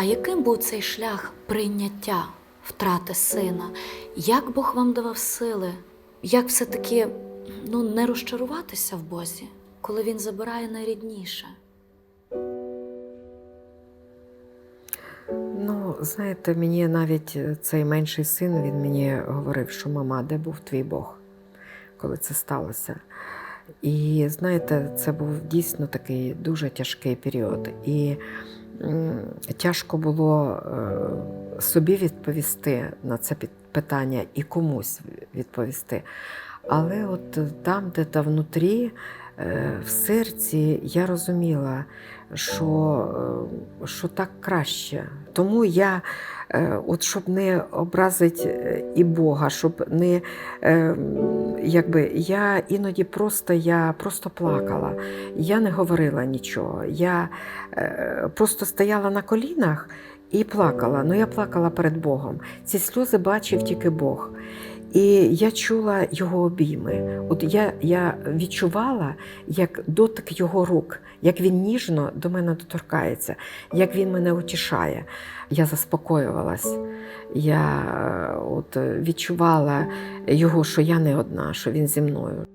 А яким був цей шлях прийняття втрати сина? Як Бог вам давав сили? Як все-таки ну, не розчаруватися в Бозі, коли Він забирає найрідніше? Ну, знаєте, мені навіть е, цей менший син він мені говорив, що мама, де був твій Бог, коли це сталося. І знаєте, це був дійсно такий дуже тяжкий період. І тяжко було е, собі відповісти на це питання і комусь відповісти. Але от там, де та внутрі, е, в серці, я розуміла, що, е, що так краще. Тому я, е, от щоб не образити і Бога, щоб не е, якби я іноді просто я просто плакала. Я не говорила нічого. Я е, просто стояла на колінах і плакала. Ну я плакала перед Богом. Ці сльози бачив тільки Бог. І я чула його обійми. От я, я відчувала, як дотик його рук, як він ніжно до мене доторкається, як він мене утішає. Я заспокоювалась. Я е, от, відчувала його, що я не одна, що він зі мною.